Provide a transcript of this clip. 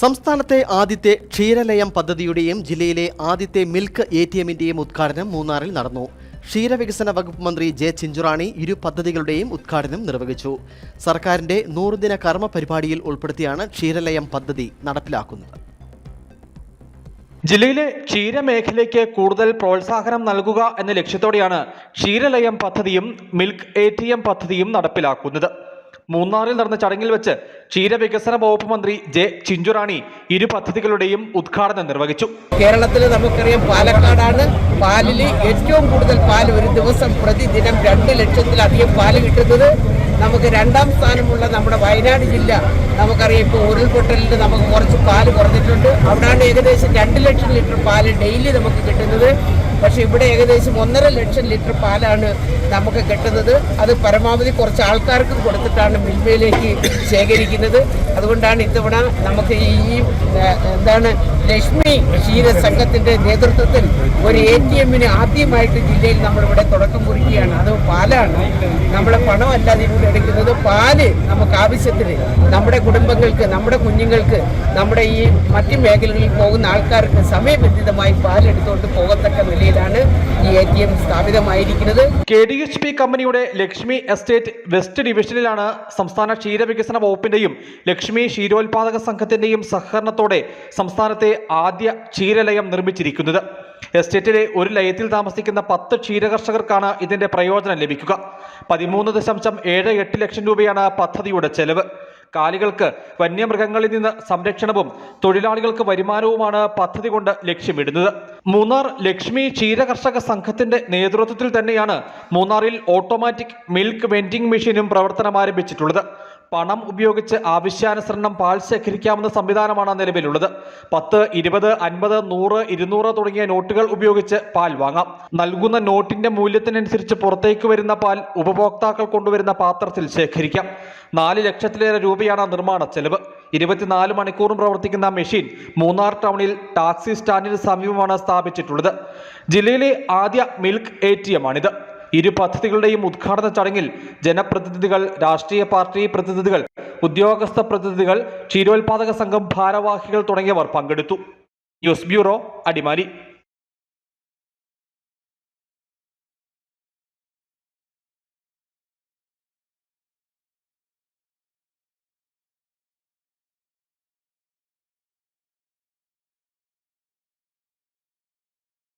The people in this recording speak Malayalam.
സംസ്ഥാനത്തെ ആദ്യത്തെ ക്ഷീരലയം പദ്ധതിയുടെയും ജില്ലയിലെ ആദ്യത്തെ മിൽക്ക് എ ടി എമ്മിന്റെയും ഉദ്ഘാടനം മൂന്നാറിൽ നടന്നു. ക്ഷീരവികസന വകുപ്പ് മന്ത്രി ജെ ചിഞ്ചുറാണി ഇരു പദ്ധതികളുടെയും ഉദ്ഘാടനം നിർവഹിച്ചു. സർക്കാരിന്റെ നൂറുദിന കർമ്മ പരിപാടിയിൽ ഉൾപ്പെടുത്തിയാണ് ക്ഷീരലയം പദ്ധതി നടപ്പിലാക്കുന്നത്. ജില്ലയിലെ ക്ഷീരമേഖലയ്ക്ക് കൂടുതൽ പ്രോത്സാഹനം നൽകുക എന്ന ലക്ഷ്യത്തോടെയാണ് ക്ഷീരലയം പദ്ധതിയും മിൽക്ക് എം പദ്ധതിയും നടപ്പിലാക്കുന്നത്. മൂന്നാറിൽ നടന്ന ചടങ്ങിൽ വെച്ച് ക്ഷീരവികസന വകുപ്പ് മന്ത്രി ജെ ചിഞ്ചുറാണി ഇരു പദ്ധതികളുടെയും ഉദ്ഘാടനം നിർവഹിച്ചു. കേരളത്തിൽ നമുക്കറിയാം പാലക്കാടാണ് പാലിൽ ഏറ്റവും കൂടുതൽ പാൽ ഒരു ദിവസം പ്രതിദിനം രണ്ട് ലക്ഷത്തിലധികം പാൽ കിട്ടുന്നത്. നമുക്ക് രണ്ടാം സ്ഥാനമുള്ള നമ്മുടെ വയനാട് ജില്ല നമുക്കറിയാം ഇപ്പോൾ ഉരുൾപൊട്ടലിൽ നമുക്ക് കുറച്ച് പാൽ കുറഞ്ഞിട്ടുണ്ട്. അവിടെയാണ് ഏകദേശം രണ്ട് ലക്ഷം ലിറ്റർ പാൽ ഡെയിലി നമുക്ക് കിട്ടുന്നത്. പക്ഷേ ഇവിടെ ഏകദേശം ഒന്നര ലക്ഷം ലിറ്റർ പാലാണ് നമുക്ക് കിട്ടുന്നത്. അത് പരമാവധി കുറച്ച് ആൾക്കാർക്ക് കൊടുത്തിട്ടാണ് മിൽമയിലേക്ക് ശേഖരിക്കുന്നത്. അതുകൊണ്ടാണ് ഇത്തവണ നമുക്ക് ഈ എന്താണ് ലക്ഷ്മി ക്ഷീര സംഘത്തിന്റെ നേതൃത്വത്തിൽ ഒരു എ ടി എമ്മിന് ആദ്യമായിട്ട് ജില്ലയിൽ നമ്മളിവിടെ തുടക്കം കുറിക്കുകയാണ്. അത് പാലാണ്. നമ്മളെ പണമല്ലാതെ ഇവിടെ എടുക്കുന്നത് പാൽ നമുക്ക് ആവശ്യത്തിന് നമ്മുടെ കുടുംബങ്ങൾക്ക് നമ്മുടെ കുഞ്ഞുങ്ങൾക്ക് നമ്മുടെ ഈ മറ്റു മേഖലകളിൽ പോകുന്ന ആൾക്കാർക്ക് സമയബന്ധിതമായി പാലെടുത്തുകൊണ്ട് പോകത്തക്ക പോകത്തക്ക നിലയിലാണ് ഈ എ ടി എം സ്ഥാപിതമായിരിക്കുന്നത്. കെ ഡി എച്ച് പി കമ്പനിയുടെ ലക്ഷ്മി എസ്റ്റേറ്റ് വെസ്റ്റ് ഡിവിഷനിലാണ് സംസ്ഥാന ക്ഷീരവികസന വകുപ്പിന്റെയും ലക്ഷ്മി ക്ഷീരോത്പാദക സംഘത്തിന്റെയും സഹകരണത്തോടെ സംസ്ഥാനത്തെ ആദ്യ ക്ഷീരലയം നിർമ്മിച്ചിരിക്കുന്നത്. എസ്റ്റേറ്റിലെ ഒരു ലയത്തിൽ താമസിക്കുന്ന പത്ത് ക്ഷീരകർഷകർക്കാണ് ഇതിന്റെ പ്രയോജനം ലഭിക്കുക. പതിമൂന്ന് ദശാംശം ഏഴ് എട്ട് ലക്ഷം രൂപയാണ് പദ്ധതിയുടെ ചെലവ്. കാലികൾക്ക് വന്യമൃഗങ്ങളിൽ നിന്ന് സംരക്ഷണവും തൊഴിലാളികൾക്ക് വരുമാനവുമാണ് പദ്ധതി കൊണ്ട് ലക്ഷ്യമിടുന്നത്. മൂന്നാർ ലക്ഷ്മി ക്ഷീരകർഷക സംഘത്തിന്റെ നേതൃത്വത്തിൽ തന്നെയാണ് മൂന്നാറിൽ ഓട്ടോമാറ്റിക് മിൽക്ക് വെൻഡിംഗ് മെഷീനും പ്രവർത്തനം ആരംഭിച്ചിട്ടുള്ളത്. പണം ഉപയോഗിച്ച് ആവശ്യാനുസരണം പാൽ ശേഖരിക്കാമെന്ന സംവിധാനമാണ് നിലവിലുള്ളത്. പത്ത് ഇരുപത് അൻപത് നൂറ് ഇരുന്നൂറ് തുടങ്ങിയ നോട്ടുകൾ ഉപയോഗിച്ച് പാൽ വാങ്ങാം. നൽകുന്ന നോട്ടിന്റെ മൂല്യത്തിനനുസരിച്ച് പുറത്തേക്ക് വരുന്ന പാൽ ഉപഭോക്താക്കൾ കൊണ്ടുവരുന്ന പാത്രത്തിൽ ശേഖരിക്കാം. നാല് ലക്ഷത്തിലേറെ രൂപയാണ് നിർമ്മാണ ചെലവ്. ഇരുപത്തിനാല് മണിക്കൂറും പ്രവർത്തിക്കുന്ന മെഷീൻ മൂന്നാർ ടൗണിൽ ടാക്സി സ്റ്റാൻഡിന് സമീപമാണ് സ്ഥാപിച്ചിട്ടുള്ളത്. ജില്ലയിലെ ആദ്യ മിൽക്ക് എ ടി എം ആണിത്. ഇരു പദ്ധതികളുടെയും ഉദ്ഘാടന ചടങ്ങിൽ ജനപ്രതിനിധികൾ രാഷ്ട്രീയ പാർട്ടി പ്രതിനിധികൾ ഉദ്യോഗസ്ഥ പ്രതിനിധികൾ ക്ഷീരോത്പാദക സംഘം ഭാരവാഹികൾ തുടങ്ങിയവർ പങ്കെടുത്തു. News bureau Adimali.